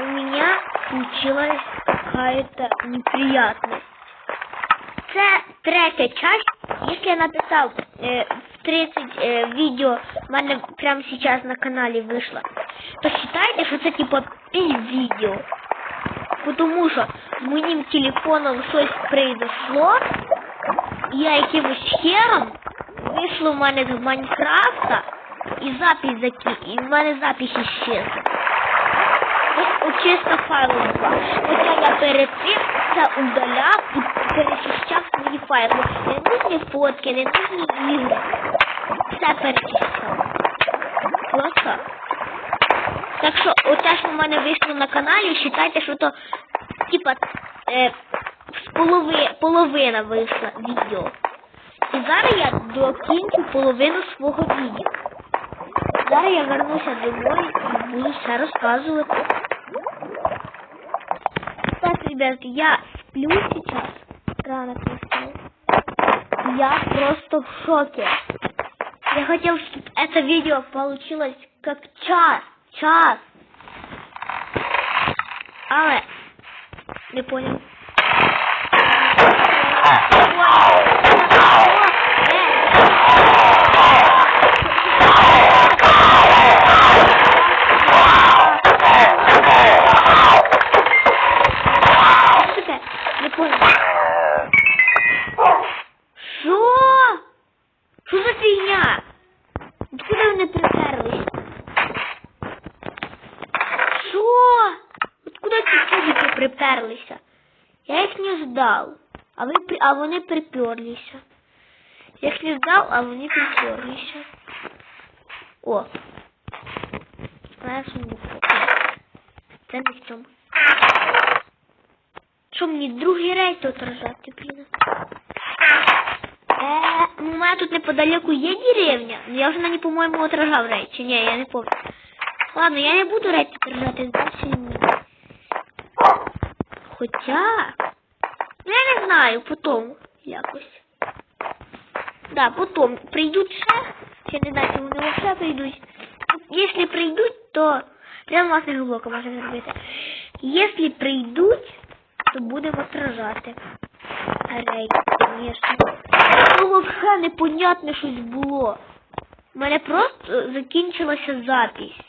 у меня случилась какая-то неприятность. Це третя часть. Якщо я написав е, в 30 е, відео, в мене прямо зараз на каналі вийшло, то вважайте, що це типа пів відео. Тому що з моїм телефоном щось произошло, і я якимось хером вийшло в мене з Майнкрафта, і запись заки... і в мене запись іщезла. Чисто файл була. Хоча я перед цим це удаляв і перечищав свої файли. Не нужні фотки, не нужні ігри. Все перечищав. Ось так. Що оце, що в мене вийшло на каналі, вважайте, що то типа е, полови, половина вийшла відео. І зараз я докінчу половину свого відео. Зараз я вернуся домой і буду все розказувати. Ребят, я сплю сейчас. Рано настал. Я просто в шоке. Я хотел, чтобы это видео получилось как час. Час. Але не понял. Фігня? Откуда вони приперлись? Що? Откуда ці чудики приперлися? Я їх не ждал. А, ви, а вони приперлися. Я їх не ждал, а вони приперлися. О. Моя сундука. Це не в цьому. Що мені другий рейд тут рожати, блін? Е, у мене тут неподалеку є деревня. Ну, Я вже на ній, по-моєму, отражав рейд. Чи ні, я не пам'ятаю. Ладно, я не буду рейд отражати, здався мені. Хоча... Ну, я не знаю, потом якось. Да, потом прийдуть ще. Ще не знаю, чи вони вообще прийдуть. Якщо прийдуть, то прямо вас не глибоко можна зробити. Якщо прийдуть, то будемо отражати. Рейд, звісно. Взагалі непонятне щось було. У мене просто закінчилася запись.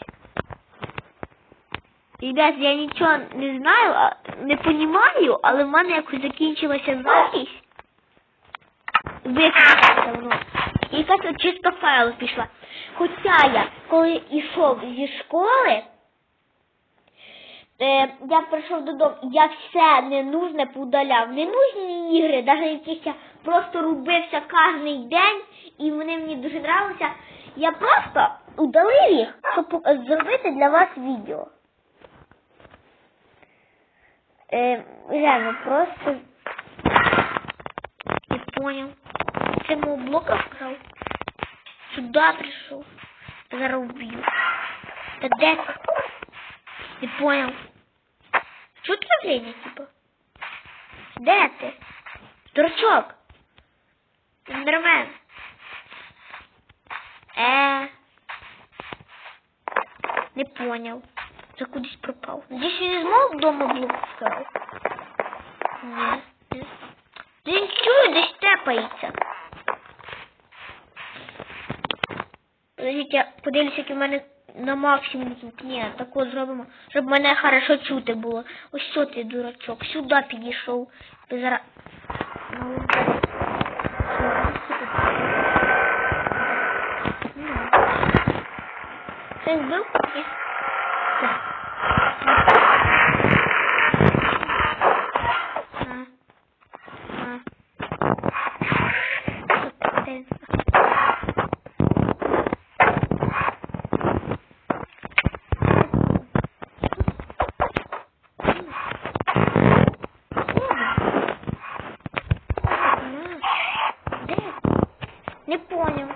Ребят, я нічого не знаю, не понімаю, але в мене якось закінчилася запись. Виключилася воно. І якась чисто файл пішла. Хоча я, коли йшов зі школи, е, я прийшов додому, я все ненужне поудаляв. Ненужні ігри, навіть якісь я просто рубився кожен день, і вони мені дуже нравилися. Я просто удалив їх, щоб зробити для вас відео. Е, реально, просто не понял. С моего блока вкрал. Сюда пришел. Зараз убью. Да де? Не понял. Что отравление, типа? Де ты? Дурачок. Эндермен. Э. Не понял. Це кудись пропав. Надіюсь, він не змог вдома блок вкрав. Ні. ні. Він чує, десь тепається. Подождіть, я подивлюся, який в мене на максимум звук. Ні, тако зробимо, щоб мене хорошо чути було. Ось що ти, дурачок, сюди підійшов. Ти зараз... Ти вбив? Ні. Так. Не понял.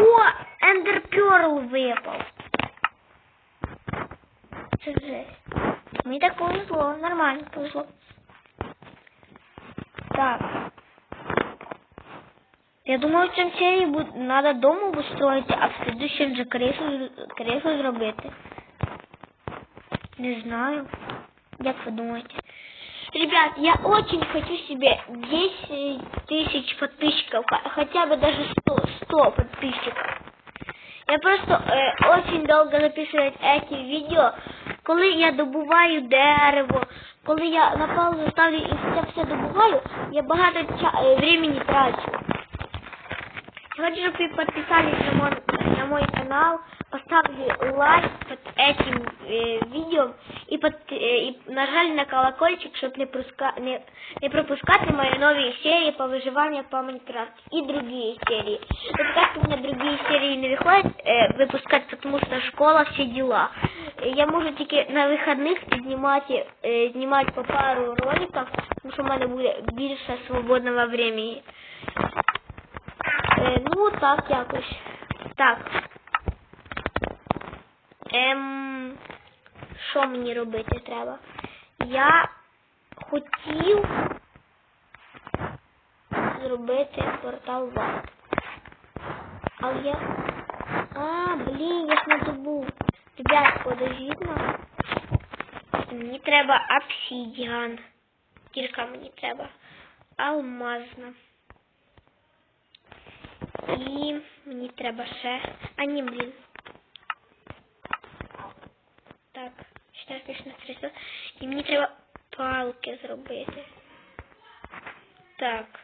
О, ендерперл випав. Це жесть. Мені так повезло, нормально повезло. Так. Я думаю, в цьому серії буде, треба дом обустроїти, а в следующем же крису, крису зробити. Не знаю. Як ви думаєте? Ребят, я очень хочу себе 10 тысяч подписчиков, х- хотя бы даже 100, 100 подписчиков. Я просто э, очень долго записываю эти видео, коли я добуваю дерево, коли я на паузу ставлю і це все добуваю, я багато ча- е, времени трачу. Я хочу, чтобы вы подписались на мой, на мой канал, поставили лайк под этим э, видео и, под, э, и нажали на колокольчик, чтобы не, пруска- не, не пропускать мои новые серии по выживанию по Майнкрафту и другие серии. Но пока что у меня другие серии не выходят э, выпускать, потому что школа, все дела. Э, Я можу тільки на вихідних знімати, е, знімати по пару роликів, тому що в мене буде більше свободного времени. Е, ну, так якось. Так. Ем, що мені робити треба? Я хотів зробити портал ват. Але я. А, блін, я ж не добув. Ребят, подождіть на. Мені треба обсидіан. Тільки мені треба алмазна. І мені треба ще. А ні, блін. Так, 4300. І мені треба палки зробити. Так.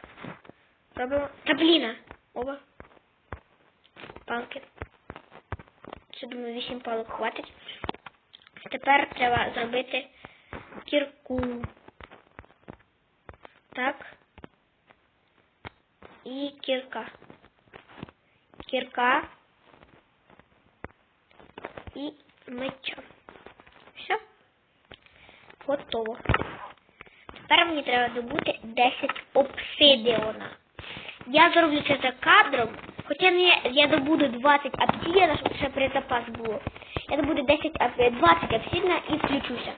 Робимо. Та блін! Оба. Палки. Це, думаю, 8 палок хватить. Тепер треба зробити кірку. Так. І кірка. Кірка. І меча. Готово. Тепер мені треба добути 10 обсидіона. Я зроблю це за кадром, хоча не я добуду 20 обсидіона, щоб ще при запас було. Я добуду 10, об- 20 обсидіона і включуся.